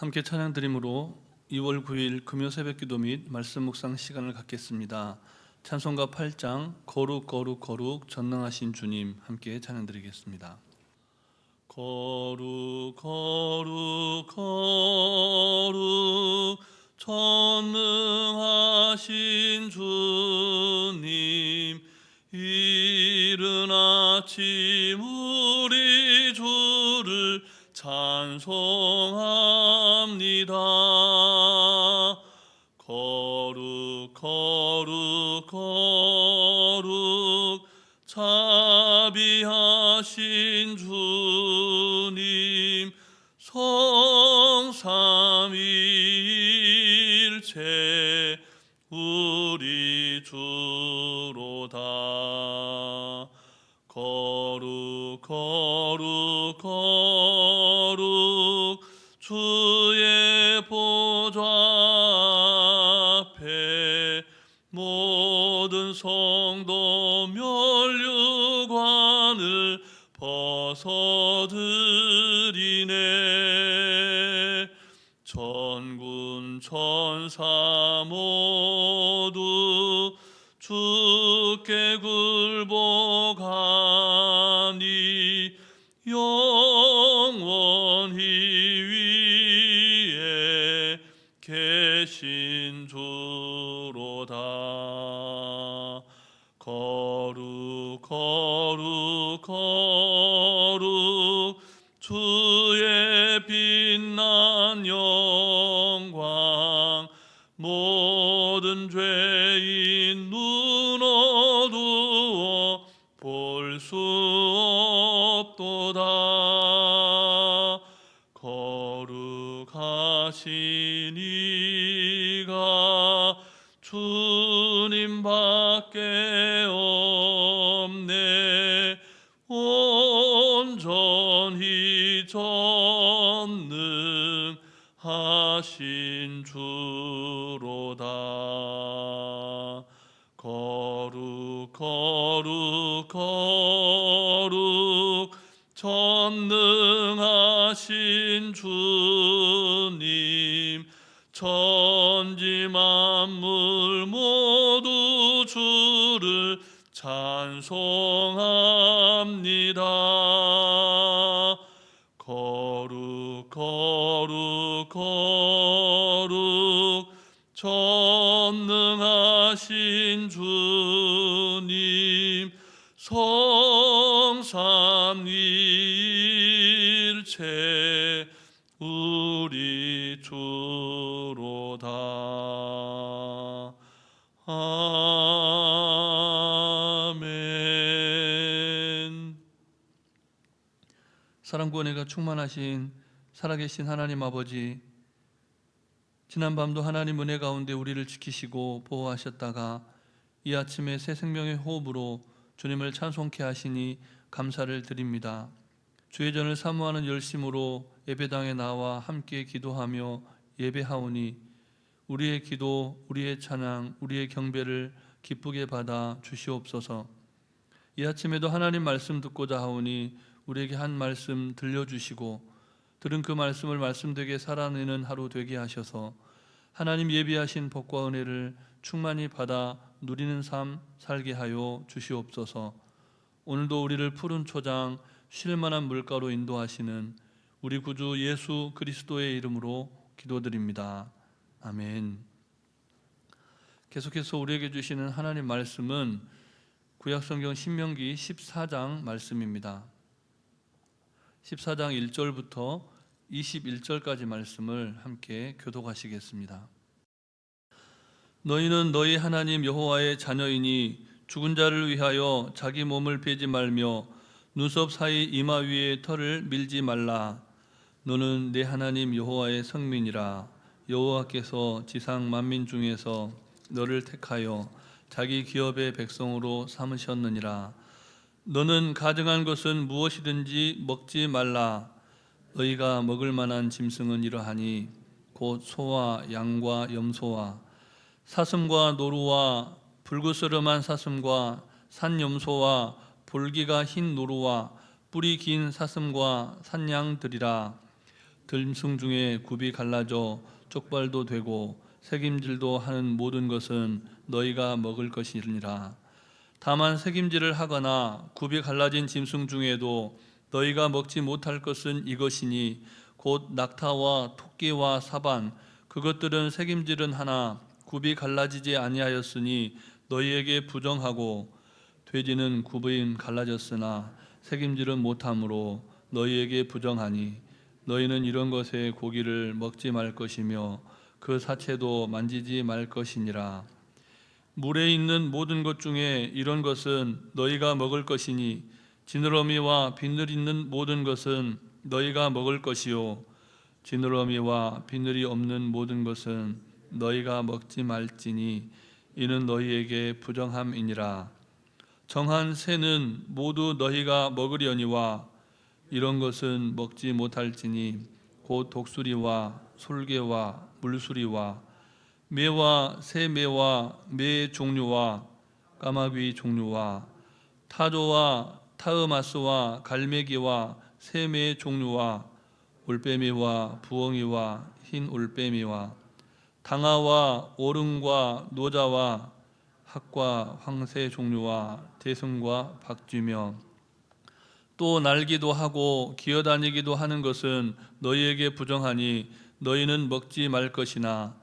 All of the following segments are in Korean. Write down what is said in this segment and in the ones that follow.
함께 찬양 드림으로 2월 9일 금요 새벽 기도 및 말씀 묵상 시간을 갖겠습니다. 찬송가 8장 거룩 거룩 거룩 전능하신 주님 함께 찬양 드리겠습니다. 거룩 거룩 거룩 전능하신 주님 이른 아침 우리 주를 찬송합니다. 거룩 거룩 거룩 자비하신 주님 성삼위 벗어드리네. 전군 천사 모두 주께 굴복하니 영 모든 죄인 눈 어두워 볼 수 없도다. 거룩하신 이가 주님밖에 없네. 온전히 전능하신 주 거룩 전능하신 주님 천지 만물 모두 주를 찬송합니다. 거룩 거룩 거룩 전능하신 주님 성삼위일체 우리 주로다. 아멘. 사랑과 은혜가 충만하신 살아계신 하나님 아버지 지난밤도 하나님 은혜 가운데 우리를 지키시고 보호하셨다가 이 아침에 새 생명의 호흡으로 주님을 찬송케 하시니 감사를 드립니다. 주의 전을 사모하는 열심으로 예배당에 나와 함께 기도하며 예배하오니 우리의 기도, 우리의 찬양, 우리의 경배를 기쁘게 받아 주시옵소서. 이 아침에도 하나님 말씀 듣고자 하오니 우리에게 한 말씀 들려주시고 들은 그 말씀을 말씀되게 살아내는 하루 되게 하셔서 하나님 예비하신 복과 은혜를 충만히 받아 누리는 삶 살게 하여 주시옵소서. 오늘도 우리를 푸른 초장 쉴 만한 물가로 인도하시는 우리 구주 예수 그리스도의 이름으로 기도드립니다. 아멘. 계속해서 우리에게 주시는 하나님 말씀은 구약성경 신명기 14장 말씀입니다. 14장 1절부터 21절까지 말씀을 함께 교독하시겠습니다. 너희는 너희 하나님 여호와의 자녀이니 죽은 자를 위하여 자기 몸을 베지 말며 눈썹 사이 이마 위에 털을 밀지 말라. 너는 내 하나님 여호와의 성민이라. 여호와께서 지상 만민 중에서 너를 택하여 자기 기업의 백성으로 삼으셨느니라. 너는 가증한 것은 무엇이든지 먹지 말라. 너희가 먹을 만한 짐승은 이러하니 곧 소와 양과 염소와 사슴과 노루와 불구스름한 사슴과 산염소와 볼기가 흰 노루와 뿔이 긴 사슴과 산양들이라 들숨 중에 굽이 갈라져 쪽발도 되고 색임질도 하는 모든 것은 너희가 먹을 것이니라. 다만 색임질을 하거나 굽이 갈라진 짐승 중에도 너희가 먹지 못할 것은 이것이니 곧 낙타와 토끼와 사반 그것들은 색임질은 하나 굽이 갈라지지 아니하였으니 너희에게 부정하고 돼지는 굽은 갈라졌으나 색임질은 못함으로 너희에게 부정하니 너희는 이런 것의 고기를 먹지 말 것이며 그 사체도 만지지 말 것이니라. 물에 있는 모든 것 중에 이런 것은 너희가 먹을 것이니 지느러미와 비늘 있는 모든 것은 너희가 먹을 것이요. 지느러미와 비늘이 없는 모든 것은 너희가 먹지 말지니 이는 너희에게 부정함이니라. 정한 새는 모두 너희가 먹으려니와 이런 것은 먹지 못할지니 곧 독수리와 솔개와 물수리와 매와 새매와 매 종류와 까마귀 종류와 타조와 타으마스와 갈매기와 새매 종류와 올빼미와 부엉이와 흰 올빼미와 당아와 오름과 노자와 학과 황새 종류와 대승과 박쥐며 또 날기도 하고 기어다니기도 하는 것은 너희에게 부정하니 너희는 먹지 말 것이나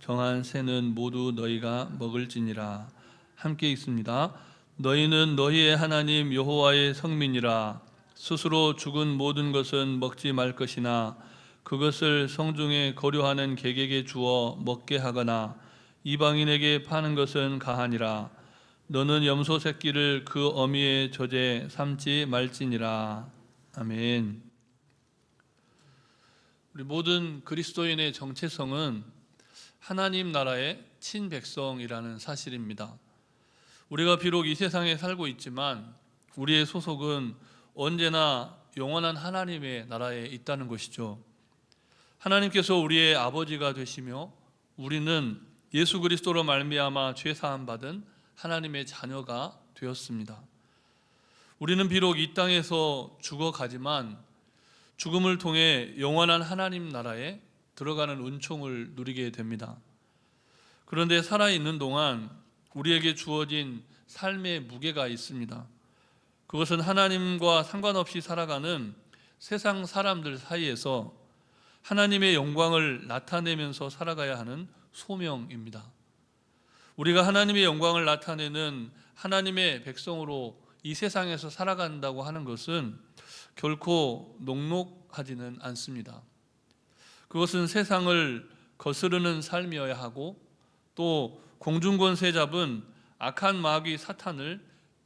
정한 새는 모두 너희가 먹을지니라 함께 있습니다. 너희는 너희의 하나님 여호와의 성민이라 스스로 죽은 모든 것은 먹지 말 것이나 그것을 성중에 거류하는 객에게 주어 먹게 하거나 이방인에게 파는 것은 가하니라 너는 염소 새끼를 그 어미의 젖에 삼지 말지니라 아멘. 우리 모든 그리스도인의 정체성은 하나님 나라의 친백성이라는 사실입니다. 우리가 비록 이 세상에 살고 있지만 우리의 소속은 언제나 영원한 하나님의 나라에 있다는 것이죠. 하나님께서 우리의 아버지가 되시며 우리는 예수 그리스도로 말미암아 죄 사함 받은 하나님의 자녀가 되었습니다. 우리는 비록 이 땅에서 죽어가지만 죽음을 통해 영원한 하나님 나라에 들어가는 은총을 누리게 됩니다. 그런데 살아 있는 동안 우리에게 주어진 삶의 무게가 있습니다. 그것은 하나님과 상관없이 살아가는 세상 사람들 사이에서 하나님의 영광을 나타내면서 살아가야 하는 소명입니다. 우리가 하나님의 영광을 나타내는 하나님의 백성으로 이 세상에서 살아간다고 하는 것은 결코 녹록하지는 않습니다. 그것은 세상을 거스르는 삶이어야 하고 또 공중권세 잡은 악한 마귀 사탄을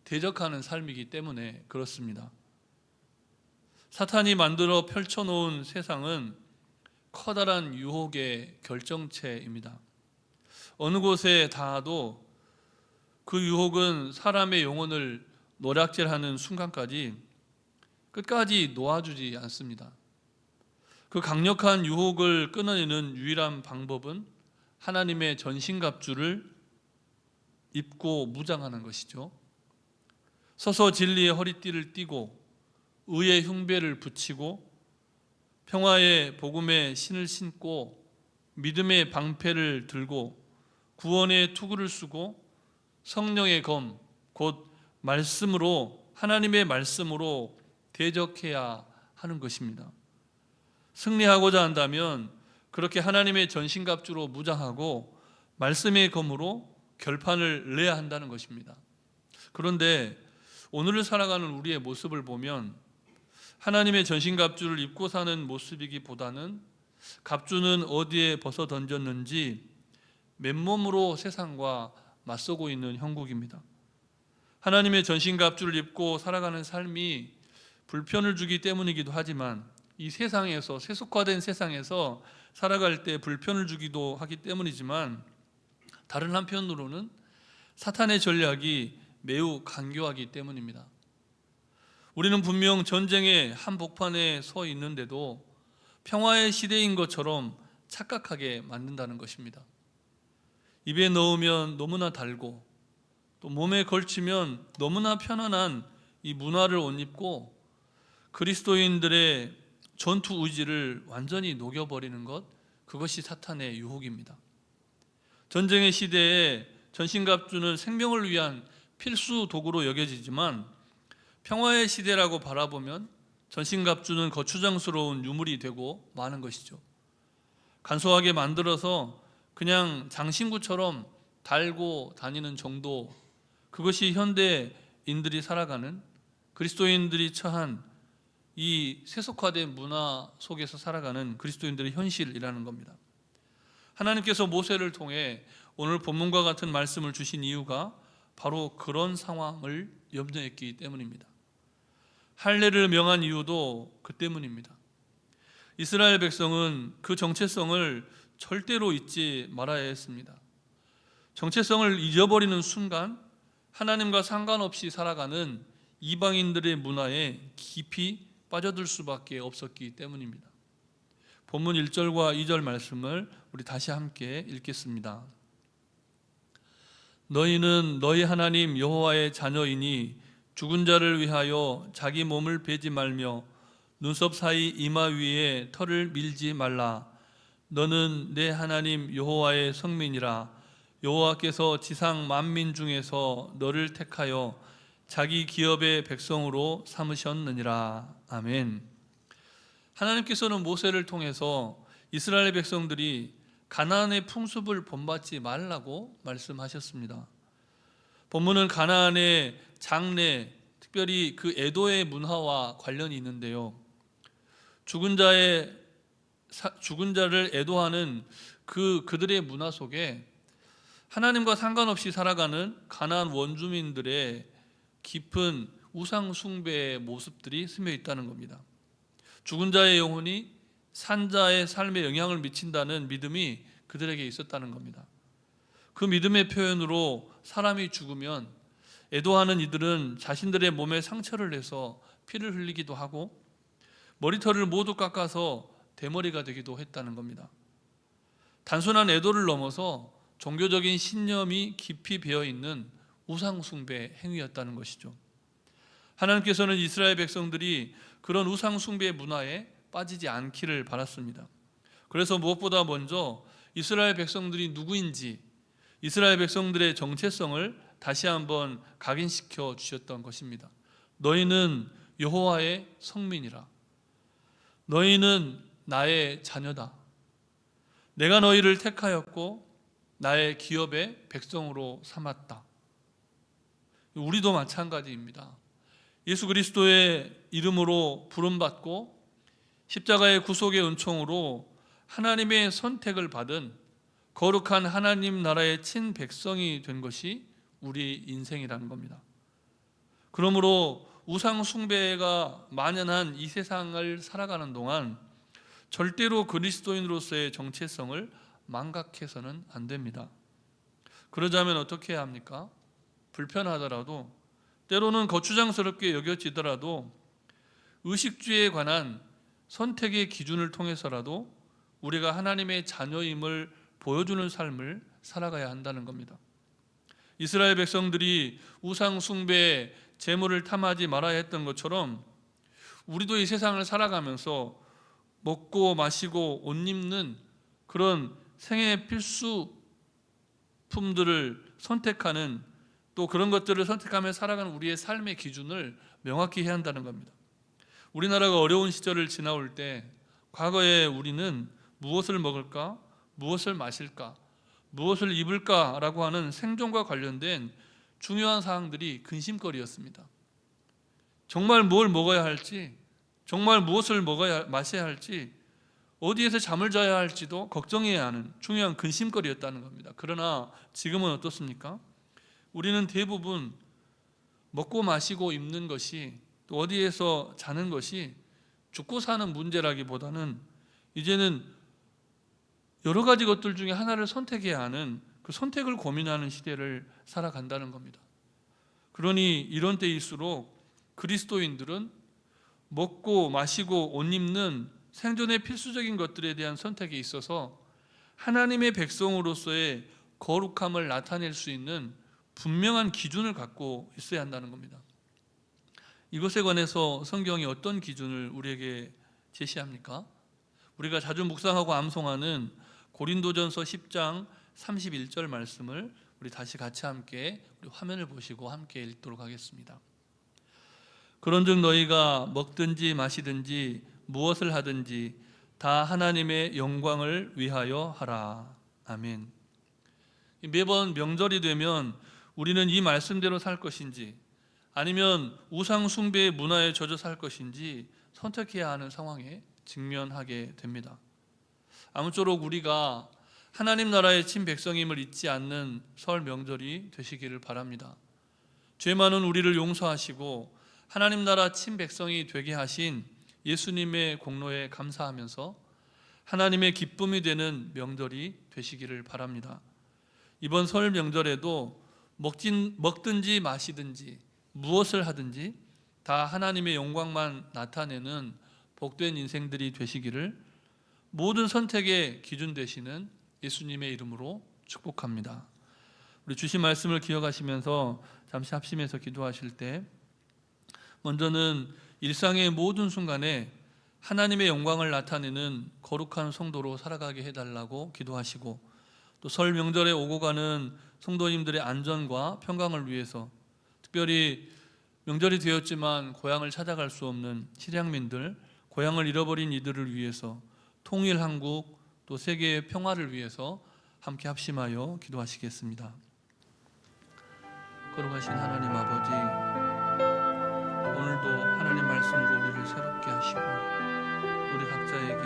대적하는 삶이기 때문에 그렇습니다. 사탄이 만들어 펼쳐놓은 세상은 커다란 유혹의 결정체입니다. 어느 곳에 닿아도 그 유혹은 사람의 영혼을 노략질하는 순간까지 끝까지 놓아주지 않습니다. 그 강력한 유혹을 끊어내는 유일한 방법은 하나님의 전신갑주를 입고 무장하는 것이죠. 서서 진리의 허리띠를 띠고 의의 흉배를 붙이고 평화의 복음의 신을 신고 믿음의 방패를 들고 구원의 투구를 쓰고 성령의 검, 곧 말씀으로 하나님의 말씀으로 대적해야 하는 것입니다. 승리하고자 한다면 그렇게 하나님의 전신갑주로 무장하고 말씀의 검으로 결판을 내야 한다는 것입니다. 그런데 오늘을 살아가는 우리의 모습을 보면 하나님의 전신갑주를 입고 사는 모습이기보다는 갑주는 어디에 벗어 던졌는지 맨몸으로 세상과 맞서고 있는 형국입니다. 하나님의 전신갑주를 입고 살아가는 삶이 불편을 주기 때문이기도 하지만 이 세상에서 세속화된 세상에서 살아갈 때 불편을 주기도 하기 때문이지만 다른 한편으로는 사탄의 전략이 매우 간교하기 때문입니다. 우리는 분명 전쟁의 한복판에 서 있는데도 평화의 시대인 것처럼 착각하게 만든다는 것입니다. 입에 넣으면 너무나 달고 또 몸에 걸치면 너무나 편안한 이 문화를 옷 입고 그리스도인들의 전투 의지를 완전히 녹여버리는 것 그것이 사탄의 유혹입니다. 전쟁의 시대에 전신갑주는 생명을 위한 필수 도구로 여겨지지만 평화의 시대라고 바라보면 전신갑주는 거추장스러운 유물이 되고 마는 것이죠. 간소하게 만들어서 그냥 장신구처럼 달고 다니는 정도 그것이 현대인들이 살아가는 그리스도인들이 처한 이 세속화된 문화 속에서 살아가는 그리스도인들의 현실이라는 겁니다. 하나님께서 모세를 통해 오늘 본문과 같은 말씀을 주신 이유가 바로 그런 상황을 염려했기 때문입니다. 할례를 명한 이유도 그 때문입니다. 이스라엘 백성은 그 정체성을 절대로 잊지 말아야 했습니다. 정체성을 잊어버리는 순간 하나님과 상관없이 살아가는 이방인들의 문화에 깊이 빠져들 수밖에 없었기 때문입니다. 본문 1절과 2절 말씀을 우리 다시 함께 읽겠습니다. 너희는 너희 하나님 여호와의 자녀이니 죽은 자를 위하여 자기 몸을 베지 말며 눈썹 사이 이마 위에 털을 밀지 말라. 너는 내 하나님 여호와의 성민이라. 여호와께서 지상 만민 중에서 너를 택하여 자기 기업의 백성으로 삼으셨느니라. 아멘. 하나님께서는 모세를 통해서 이스라엘 백성들이 가나안의 풍습을 본받지 말라고 말씀하셨습니다. 본문은 가나안의 장례, 특별히 그 에도의 문화와 관련이 있는데요. 죽은 자의 죽은 자를 애도하는 그 그들의 문화 속에 하나님과 상관없이 살아가는 가나안 원주민들의 깊은 우상 숭배의 모습들이 스며 있다는 겁니다. 죽은 자의 영혼이 산자의 삶에 영향을 미친다는 믿음이 그들에게 있었다는 겁니다. 그 믿음의 표현으로 사람이 죽으면 애도하는 이들은 자신들의 몸에 상처를 내서 피를 흘리기도 하고 머리털을 모두 깎아서 대머리가 되기도 했다는 겁니다. 단순한 애도를 넘어서 종교적인 신념이 깊이 배어 있는 우상숭배 행위였다는 것이죠. 하나님께서는 이스라엘 백성들이 그런 우상숭배 문화에 빠지지 않기를 바랐습니다. 그래서 무엇보다 먼저 이스라엘 백성들이 누구인지 이스라엘 백성들의 정체성을 다시 한번 각인시켜 주셨던 것입니다. 너희는 여호와의 성민이라. 너희는 나의 자녀다. 내가 너희를 택하였고 나의 기업의 백성으로 삼았다. 우리도 마찬가지입니다. 예수 그리스도의 이름으로 부름받고 십자가의 구속의 은총으로 하나님의 선택을 받은 거룩한 하나님 나라의 친 백성이 된 것이 우리 인생이라는 겁니다. 그러므로 우상 숭배가 만연한 이 세상을 살아가는 동안 절대로 그리스도인으로서의 정체성을 망각해서는 안 됩니다. 그러자면 어떻게 해야 합니까? 불편하더라도 때로는 거추장스럽게 여겨지더라도 의식주에 관한 선택의 기준을 통해서라도 우리가 하나님의 자녀임을 보여주는 삶을 살아가야 한다는 겁니다. 이스라엘 백성들이 우상 숭배에 재물을 탐하지 말아야 했던 것처럼 우리도 이 세상을 살아가면서 먹고 마시고 옷 입는 그런 생애 필수품들을 선택하는 또 그런 것들을 선택하며 살아가는 우리의 삶의 기준을 명확히 해야 한다는 겁니다. 우리나라가 어려운 시절을 지나올 때 과거에 우리는 무엇을 먹을까? 무엇을 마실까? 무엇을 입을까라고 하는 생존과 관련된 중요한 사항들이 근심거리였습니다. 정말 뭘 먹어야 할지, 정말 무엇을 먹어야 마셔야 할지, 어디에서 잠을 자야 할지도 걱정해야 하는 중요한 근심거리였다는 겁니다. 그러나 지금은 어떻습니까? 우리는 대부분 먹고 마시고 입는 것이 또 어디에서 자는 것이 죽고 사는 문제라기보다는 이제는 여러 가지 것들 중에 하나를 선택해야 하는 그 선택을 고민하는 시대를 살아간다는 겁니다. 그러니 이런 때일수록 그리스도인들은 먹고 마시고 옷 입는 생존의 필수적인 것들에 대한 선택에 있어서 하나님의 백성으로서의 거룩함을 나타낼 수 있는 분명한 기준을 갖고 있어야 한다는 겁니다. 이것에 관해서 성경이 어떤 기준을 우리에게 제시합니까? 우리가 자주 묵상하고 암송하는 고린도전서 10장 31절 말씀을 우리 다시 같이 함께 우리 화면을 보시고 함께 읽도록 하겠습니다. 그런즉 너희가 먹든지 마시든지 무엇을 하든지 다 하나님의 영광을 위하여 하라. 아멘. 매번 명절이 되면 우리는 이 말씀대로 살 것인지 아니면 우상 숭배의 문화에 젖어 살 것인지 선택해야 하는 상황에 직면하게 됩니다. 아무쪼록 우리가 하나님 나라의 친 백성임을 잊지 않는 설 명절이 되시기를 바랍니다. 죄 많은 우리를 용서하시고 하나님 나라 친 백성이 되게 하신 예수님의 공로에 감사하면서 하나님의 기쁨이 되는 명절이 되시기를 바랍니다. 이번 설 명절에도 먹진, 먹든지 마시든지 무엇을 하든지 다 하나님의 영광만 나타내는 복된 인생들이 되시기를 모든 선택의 기준 되시는 예수님의 이름으로 축복합니다. 우리 주신 말씀을 기억하시면서 잠시 합심해서 기도하실 때 먼저는 일상의 모든 순간에 하나님의 영광을 나타내는 거룩한 성도로 살아가게 해달라고 기도하시고 또 설 명절에 오고 가는 성도님들의 안전과 평강을 위해서 특별히 명절이 되었지만 고향을 찾아갈 수 없는 실향민들, 고향을 잃어버린 이들을 위해서 통일 한국 또 세계의 평화를 위해서 함께 합심하여 기도하시겠습니다. 거룩하신 하나님 아버지, 오늘도 하나님 말씀으로 우리를 새롭게 하시고 우리 각자에게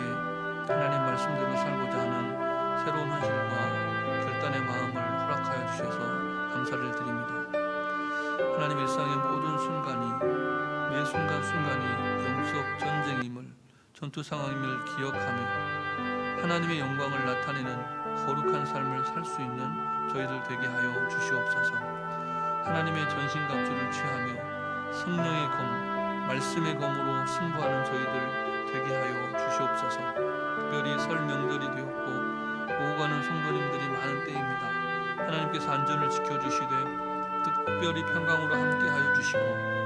하나님 말씀대로 살고자 하는 새로운 헌신과 결단의 마음을 허락하여 주셔서 감사를 드립니다. 하나님 일상의 모든 순간이 매 순간 순간이 영적 전쟁임을 전투 상황임을 기억하며 하나님의 영광을 나타내는 거룩한 삶을 살 수 있는 저희들 되게 하여 주시옵소서. 하나님의 전신 갑주를 취하며 성령의 검, 말씀의 검으로 승부하는 저희들 되게 하여 주시옵소서. 특별히 설 명절이 되었고 오고 가는 성도님들이 많은 때입니다. 하나님께서 안전을 지켜주시되 특별히 평강으로 함께하여 주시고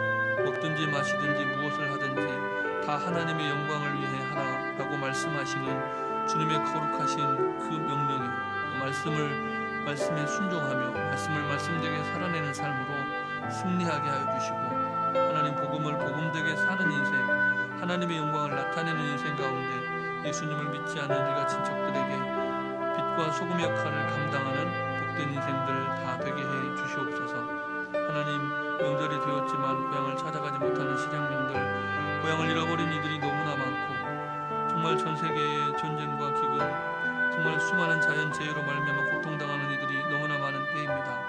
먹든지 마시든지 무엇을 하든지 다 하나님의 영광을 위해 하라라고 말씀하시는 주님의 거룩하신 그 명령에 또 말씀을 말씀에 순종하며 말씀을 말씀되게 살아내는 삶으로 승리하게 하여 주시고 하나님 복음을 복음되게 사는 인생 하나님의 영광을 나타내는 인생 가운데 예수님을 믿지 않은 일가 친 척들에게 빛과 소금 역할을 감당하는 복된 인생들 다 되게 해 주시옵소서. 하나님 명절이 되었지만 고향을 찾아 고향을 잃어버린 이들이 너무나 많고 정말 전 세계의 전쟁과 기근 정말 수많은 자연재해로 말미암아 고통당하는 이들이 너무나 많은 때입니다.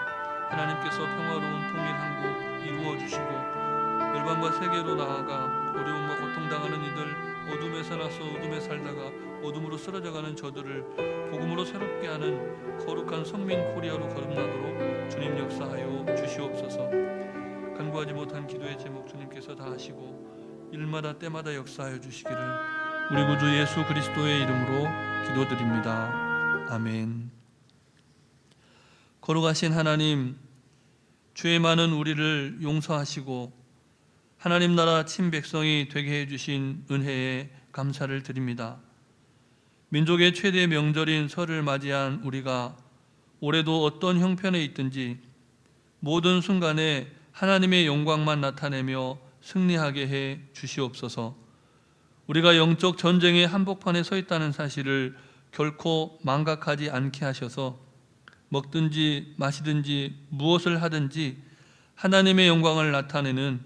하나님께서 평화로운 통일 한국 이루어 주시고 열방과 세계로 나아가 어려움과 고통당하는 이들 어둠에 살아서 어둠에 살다가 어둠으로 쓰러져가는 저들을 복음으로 새롭게 하는 거룩한 성민 코리아로 거듭나도록 주님 역사하여 주시옵소서. 간구하지 못한 기도의 제목 주님께서 다 하시고 일마다 때마다 역사하여 주시기를 우리 구주 예수 그리스도의 이름으로 기도드립니다 아멘 거룩하신 하나님 죄 많은 우리를 용서하시고 하나님 나라 친백성이 되게 해주신 은혜에 감사를 드립니다. 민족의 최대 명절인 설을 맞이한 우리가 올해도 어떤 형편에 있든지 모든 순간에 하나님의 영광만 나타내며 승리하게 해 주시옵소서. 우리가 영적 전쟁의 한복판에 서 있다는 사실을 결코 망각하지 않게 하셔서 먹든지 마시든지 무엇을 하든지 하나님의 영광을 나타내는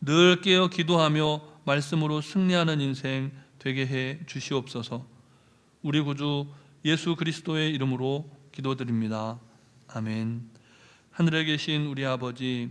늘 깨어 기도하며 말씀으로 승리하는 인생 되게 해 주시옵소서. 우리 구주 예수 그리스도의 이름으로 기도드립니다. 아멘. 하늘에 계신 우리 아버지,